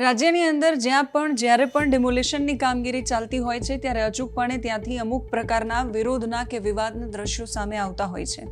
રાજ્યની અંદર જ્યાં પણ, જ્યારે પણ ડિમોલિશનની કામગીરી ચાલતી હોય છે, ત્યારે અચૂકપણે ત્યાંથી અમુક પ્રકારના વિરોધના કે વિવાદના દ્રશ્યો સામે આવતા હોય છે.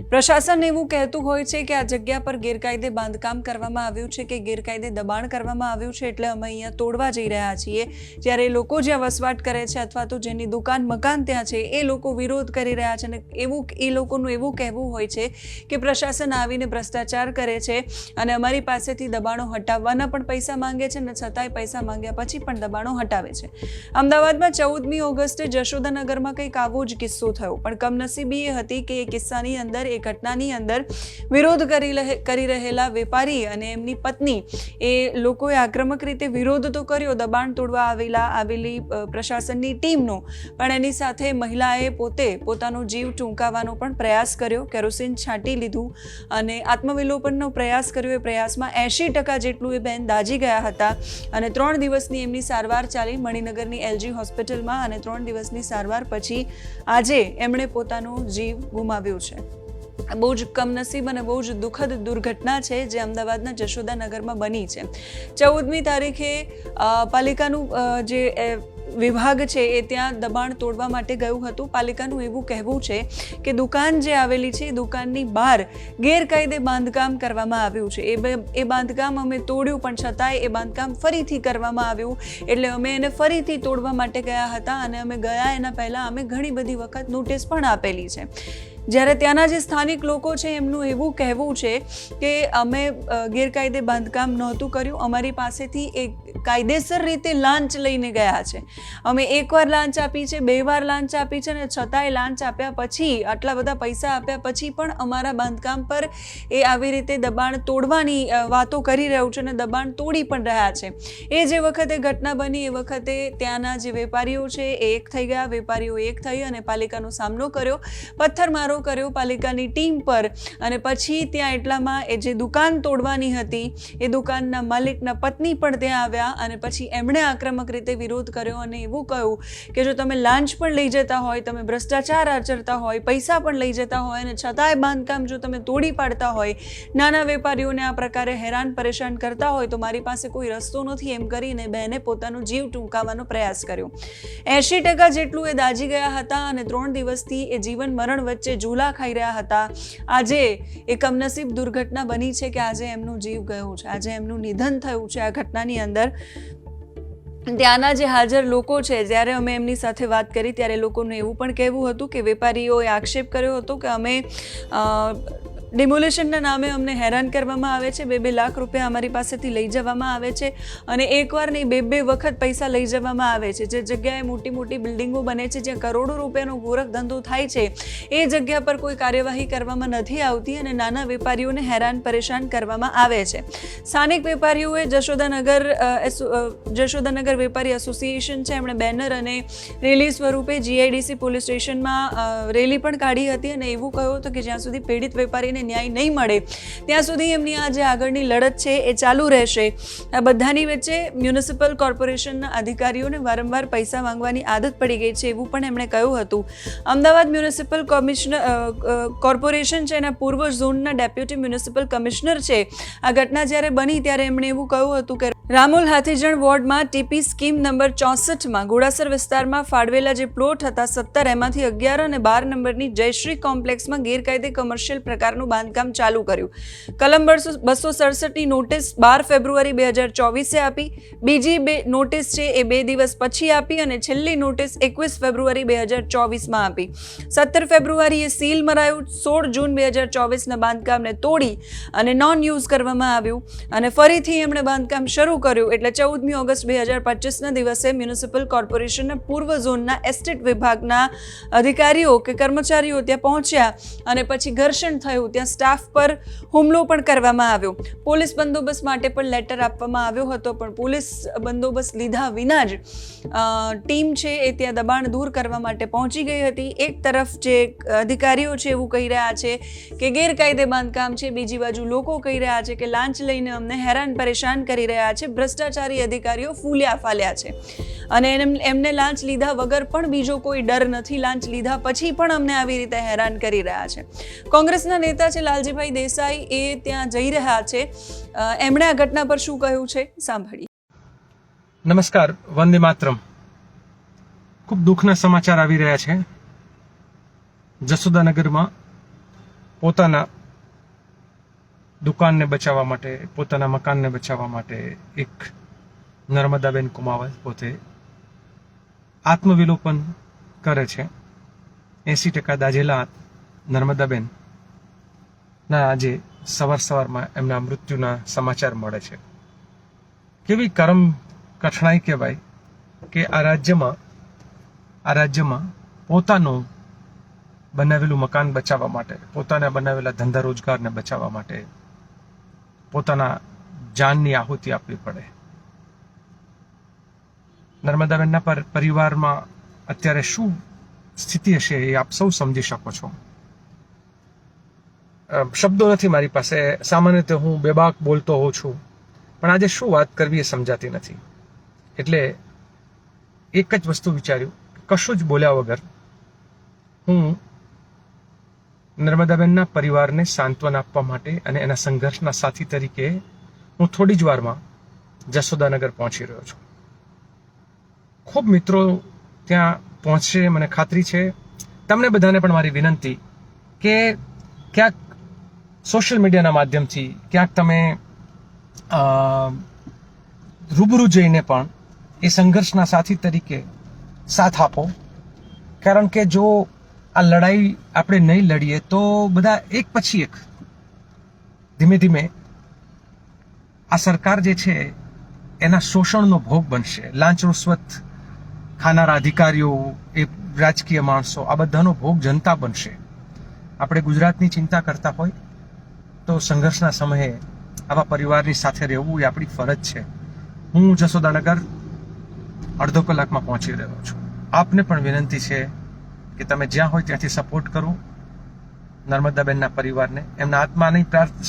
પ્રશાસન એવું કહેતું હોય છે કે આ જગ્યા પર ગેરકાયદે બાંધકામ કરવામાં આવ્યું છે કે ગેરકાયદે દબાણ કરવામાં આવ્યું છે એટલે અમે અહીંયા તોડવા જઈ રહ્યા છીએ. જ્યારે લોકો જ્યાં વસવાટ કરે છે અથવા તો જેની દુકાન મકાન ત્યાં છે, એ લોકો વિરોધ કરી રહ્યા છે અને એવું, એ લોકોનું એવું કહેવું હોય છે કે પ્રશાસન આવીને ભ્રષ્ટાચાર કરે છે અને અમારી પાસેથી દબાણો હટાવવાના પણ પૈસા માંગે છે અને છતાંય પૈસા માંગ્યા પછી પણ દબાણો હટાવે છે. અમદાવાદમાં ચૌદમી ઓગસ્ટે જશોદાનગરમાં કંઈક આવો જ કિસ્સો થયો. પણ કમનસીબી એ હતી કે એ કિસ્સાની અંદર એ ઘટનાની અંદર વિરોધ કરી કરી રહેલા વેપારી અને એમની પત્ની એ લોકોએ આક્રમક રીતે વિરોધ તો કર્યો, દબાણ તોડવા આવેલા, આવેલી પ્રશાસનની ટીમનો. પણ એની સાથે મહિલાએ પોતે પોતાનો જીવ ટૂંકાવવાનો પણ પ્રયાસ કર્યો, કેરોસીન છાંટી લીધું અને આત્મવિલોપનનો પ્રયાસ કર્યો. એ પ્રયાસમાં એંશી ટકા જેટલું એ બેન દાજી ગયા હતા અને ત્રણ દિવસની એમની સારવાર ચાલી મણિનગરની એલજી હોસ્પિટલમાં અને ત્રણ દિવસની સારવાર પછી આજે એમણે પોતાનો જીવ ગુમાવ્યો છે. બહુ જ કમનસીબ અને બહુ જ દુઃખદ દુર્ઘટના છે જે અમદાવાદના જશોદાનગરમાં બની છે. ચૌદમી તારીખે પાલિકાનું જે વિભાગ છે એ ત્યાં દબાણ તોડવા માટે ગયું હતું. પાલિકાનું એવું કહેવું છે કે દુકાન જે આવેલી છે એ દુકાનની બહાર ગેરકાયદે બાંધકામ કરવામાં આવ્યું છે. એ એ બાંધકામ અમે તોડ્યું, પણ છતાંય એ બાંધકામ ફરીથી કરવામાં આવ્યું. એટલે અમે એને ફરીથી તોડવા માટે ગયા હતા અને અમે ગયા એના પહેલાં અમે ઘણી બધી વખત નોટિસ પણ આપેલી છે. જ્યારે ત્યાંના જે સ્થાનિક લોકો છે, એમનું એવું કહેવું છે કે અમે ગેરકાયદે બાંધકામ નહોતું કર્યું, અમારી પાસેથી એક કાયદેસર રીતે લાંચ લઈને ગયા છે. અમે એકવાર લાંચ આપી છે, બે વાર લાંચ આપી છે અને છતાંય લાંચ આપ્યા પછી, આટલા બધા પૈસા આપ્યા પછી પણ અમારા બાંધકામ પર એ આવી રીતે દબાણ તોડવાની વાતો કરી રહ્યું છે અને દબાણ તોડી પણ રહ્યા છે. એ જે વખતે ઘટના બની, એ વખતે ત્યાંના જે વેપારીઓ છે, એ એક થઈ ગયા, વેપારીઓ એક થઈ અને પાલિકાનો સામનો કર્યો. પથ્થરમારો કર્યો પાલિકાની ટીમ પર અને પછી ત્યાં એટલામાં એ જે દુકાન તોડવાની હતી, એ દુકાનના માલિકના પત્ની પણ ત્યાં આવ્યા અને પછી એમણે આક્રમક રીતે વિરોધ કર્યો અને એવું કહ્યું કે જો તમે લાંચ પણ લઈ જતા હોય, તમે ભ્રષ્ટાચાર આચરતા હોય, પૈસા પણ લઈ જતા હોય અને છતાંય બાંધકામ જો તમે તોડી પાડતા હોય, નાના વેપારીઓને આ પ્રકારે હેરાન પરેશાન કરતા હોય તો મારી પાસે કોઈ રસ્તો નથી એમ કરીને બહેને પોતાનો જીવ ટૂંકાવવાનો પ્રયાસ કર્યો. એંશી ટકા જેટલું એ દાજી ગયા હતા અને ત્રણ દિવસથી એ જીવન મરણ વચ્ચે ઝૂલા ખાઈ રહ્યા હતા. આજે એ કમનસીબ દુર્ઘટના બની છે કે આજે એમનું જીવ ગયું છે. આજે એમનું નિધન થયું છે આ ઘટનાની અંદર. ત્યાંના જે હાજર લોકો છે, જ્યારે અમે એમની સાથે વાત કરી, ત્યારે લોકોનું એવું પણ કહેવું હતું કે વેપારીઓએ આક્ષેપ કર્યો હતો કે અમે ડિમોલેશનના નામે અમને હેરાન કરવામાં આવે છે. બે બે લાખ રૂપિયા અમારી પાસેથી લઈ જવામાં આવે છે અને એકવાર નહીં, બે બે વખત પૈસા લઈ જવામાં આવે છે. જે જગ્યાએ મોટી મોટી બિલ્ડિંગો બને છે, જ્યાં કરોડો રૂપિયાનો ગોરખ ધંધો થાય છે, એ જગ્યા પર કોઈ કાર્યવાહી કરવામાં નથી આવતી અને નાના વેપારીઓને હેરાન પરેશાન કરવામાં આવે છે. સ્થાનિક વેપારીઓએ જશોદાનગર જશોદાનગર વેપારી એસોસિએશન છે, એમણે બેનર અને રેલી સ્વરૂપે જીઆઈડીસી પોલીસ સ્ટેશનમાં રેલી પણ કાઢી હતી અને એવું કહ્યું હતું કે જ્યાં સુધી પીડિત વેપારીને ન્યાય નહીં મળે. ત્યાં સુધી એમની આ જે આગળની લડત છે એ ચાલુ રહેશે. આ બધાની વચ્ચે મ્યુનિસિપલ કોર્પોરેશનના અધિકારીઓને વારંવાર પૈસા માંગવાની આદત પડી ગઈ છે એવું પણ એમણે કહ્યું હતું. અમદાવાદ મ્યુનિસિપલ કમિશનર કોર્પોરેશન છે એના પૂર્વ ઝોનના ડેપ્યુટી મ્યુનિસિપલ કમિશનર છે. આ ઘટના જ્યારે બની ત્યારે એમણે એવું કહ્યું હતું કે રામોલ હાથીજણ વોર્ડમાં ટીપી સ્કીમ નંબર ચોસઠમાં ગોળાસર વિસ્તારમાં ફાળવેલા જે પ્લોટ હતા સત્તર, એમાંથી અગિયાર અને બાર નંબરની જયશ્રી કોમ્પ્લેક્સમાં ગેરકાયદે કમર્શિયલ પ્રકારનું બાંધકામ ચાલુ કર્યું. કલમ બસો બસો સડસઠની નોટિસ બાર ફેબ્રુઆરી બે હજાર ચોવીસે આપી, બીજી બે નોટિસ છે એ બે દિવસ પછી આપી અને છેલ્લી નોટિસ એકવીસ ફેબ્રુઆરી બે હજાર ચોવીસમાં આપી. સત્તર ફેબ્રુઆરીએ સીલ મરાયું, સોળ જૂન બે હજાર ચોવીસના બાંધકામને તોડી અને નોન યુઝ કરવામાં આવ્યું અને ફરીથી એમણે બાંધકામ શરૂ કર્યું. એટલે ચૌદમી ઓગસ્ટ બે હજાર પચીસના દિવસે મ્યુનિસિપલ કોર્પોરેશનના પૂર્વ ઝોનના એસ્ટેટ વિભાગના અધિકારીઓ કે કર્મચારીઓ ત્યાં પહોંચ્યા અને પછી ઘર્ષણ થયું. ત્યાં સ્ટાફ પર હુમલો પણ કરવામાં આવ્યો. પોલીસ બંદોબસ્ત માટે પણ લેટર આપવામાં આવ્યો હતો, પણ પોલીસ બંદોબસ્ત લીધા વિના જ ટીમ છે એ ત્યાં દબાણ દૂર કરવા માટે પહોંચી ગઈ હતી. એક તરફ જે અધિકારીઓ છે એવું કહી રહ્યા છે કે ગેરકાયદે બાંધકામ છે, બીજી બાજુ લોકો કહી રહ્યા છે કે લાંચ લઈને અમને હેરાન પરેશાન કરી રહ્યા છે. ભ્રષ્ટાચારી અધિકારીઓ ફૂલ્યા ફાલ્યા છે. અને એમને લાંચ લીધા વગર પણ બીજો કોઈ ડર નથી. લાંચ લીધા પછી પણ અમને આવી રીતે હેરાન કરી રહ્યા છે. કોંગ્રેસના નેતા છે લાલજીભાઈ દેસાઈ એ ત્યાં જઈ રહ્યા છે. એમણે આ ઘટના પર શું કહ્યું છે? સાંભળીએ. નમસ્કાર, વંદે માતરમ. ખૂબ દુઃખના સમાચાર આવી રહ્યા છે. જસોદાનગરમાં પોતાના દુકાનને બચાવવા માટે, પોતાના મકાનને બચાવવા માટે એક નર્મદાબેન કુમાવત પોતે આત્મવિલોપન કરે છે. એસી ટકા દાજેલા નર્મદાબેન ના આજે સવાર સવારમાં એમના મૃત્યુના સમાચાર મળે છે. કેવી કરમ કઠણાઈ કહેવાય કે આ રાજ્યમાં આ રાજ્યમાં પોતાનું બનાવેલું મકાન બચાવવા માટે, પોતાના બનાવેલા ધંધા રોજગારને બચાવવા માટે પોતાના જાનની આહુતિ આપવી પડે. નર્મદાબેનના પર પરિવારમાં અત્યારે શું સ્થિતિ હશે એ આપ સૌ સમજી શકો છો. શબ્દો નથી મારી પાસે. સામાન્ય રીતે હું બેબાક બોલતો હોઉં છું. પણ આજે શું વાત કરવી એ સમજાતી નથી. એટલે એક જ વસ્તુ વિચાર્યું. કશું જ બોલ્યા વગર હું નર્મદાબેનના પરિવારને સાંત્વન આપવા માટે અને એના સંઘર્ષના સાથી તરીકે હું થોડી જ વારમાં જસોદાનગર પહોંચી રહ્યો છું. ખૂબ મિત્રો ત્યાં પહોંચશે મને ખાતરી છે. તમને બધાને પણ મારી વિનંતી કે ક્યાંક સોશિયલ મીડિયાના માધ્યમથી ક્યાંક તમે રૂબરૂ જઈને પણ એ સંઘર્ષના સાથી તરીકે સાથ આપો. કારણ કે જો આ લડાઈ આપણે નહીં લડીએ, તો બધા એક પછી એક, ધીમે ધીમે આ સરકાર જે છે, એના શોષણનો ભોગ બનશે. લાંચ રૂશ્વત ખાનારા અધિકારીઓ, એ રાજકીય માણસો, આ બધાનો ભોગ જનતા બનશે. આપણે ગુજરાતની ચિંતા કરતા હોય, તો સંઘર્ષના સમયે આવા પરિવારની સાથે રહેવું એ આપણી ફરજ છે. હું જસોદાનગર અડધો કલાકમાં પહોંચી રહ્યો છું. આપને પણ વિનંતી છે કે તમે જ્યાં હોય ત્યાંથી સપોર્ટ કરો નર્મદાબેનના પરિવારને. એમના આત્માની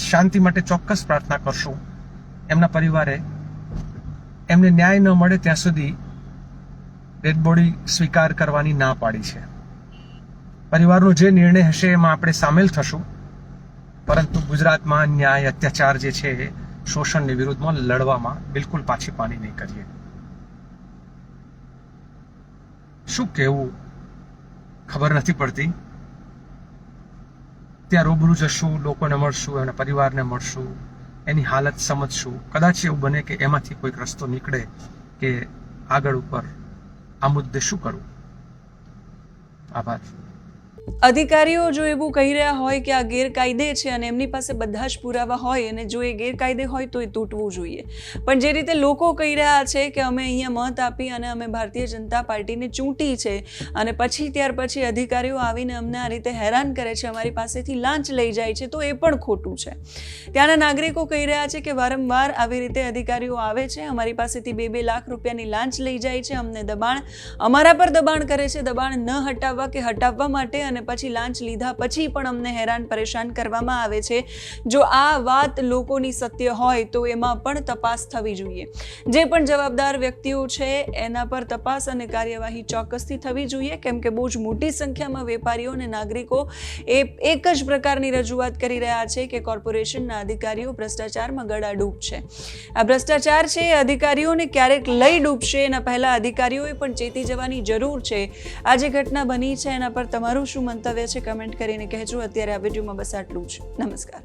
શાંતિ માટે ચોક્કસ પ્રાર્થના કરશું. એમના પરિવારે એમને ન્યાય ન મળે ત્યાં સુધી ડેડ બોડી સ્વીકાર કરવાની ના પાડી છે. પરિવારનો જે નિર્ણય હશે એમાં આપણે સામેલ થશું. પરંતુ ગુજરાતમાં ન્યાય, અત્યાચાર જે છે એ શોષણની વિરુદ્ધમાં લડવામાં બિલકુલ પાછી પાણી નહીં કરીએ. શું કહેવું? ખબર નથી પડતી. ત્યાં રૂબરૂ જશું, લોકોને મળશું એના પરિવારને મળશું, એની હાલત સમજશું. કદાચ એવું બને કે એમાંથી કોઈક રસ્તો નીકળે કે આગળ ઉપર આ મુદ્દે શું કરવું આભાર. અધિકારીઓ જો એવું કહી રહ્યા હોય કે આ ગેરકાયદે છે અને એમની પાસે બધા જ પુરાવા હોય અને જો એ ગેરકાયદે હોય તો એ તૂટવું જોઈએ. પણ જે રીતે લોકો કહી રહ્યા છે કે અમે અહીંયા મત આપી અને અમે ભારતીય જનતા પાર્ટીને ચૂંટી છે અને પછી ત્યાર પછી અધિકારીઓ આવીને અમને આ રીતે હેરાન કરે છે, અમારી પાસેથી લાંચ લઈ જાય છે, તો એ પણ ખોટું છે. ત્યાંના નાગરિકો કહી રહ્યા છે કે વારંવાર આવી રીતે અધિકારીઓ આવે છે, અમારી પાસેથી બે બે લાખ રૂપિયાની લાંચ લઈ જાય છે, અમને દબાણ, અમારા પર દબાણ કરે છે, દબાણ ન હટાવવા કે હટાવવા માટે અને પછી લાંચ લીધા પછી પણ અમને હેરાન પરેશાન કરવામાં આવે છે. જો આ વાત લોકોની સત્ય હોય તો એમાં પણ તપાસ થવી જોઈએ. જે પણ જવાબદાર વ્યક્તિઓ છે એના પર તપાસ અને કાર્યવાહી ચોક્કસથી થવી જોઈએ. કેમ કે બહુ જ મોટી સંખ્યામાં વેપારીઓ અને નાગરિકો એ એક જ પ્રકારની રજૂઆત કરી રહ્યા છે કે કોર્પોરેશનના અધિકારીઓ ભ્રષ્ટાચારમાં ગળાડૂબ છે. આ ભ્રષ્ટાચાર છે, એ અધિકારીઓને ક્યારેક લઈ ડૂબશે. એના પહેલાં અધિકારીઓએ પણ ચેતી જવાની જરૂર છે. આ જે ઘટના બની છે એના પર તમારું મંતવ્ય છે કમેન્ટ કરીને કહેજો. અત્યારે આ વિડીયોમાં બસ આટલું જ. નમસ્કાર.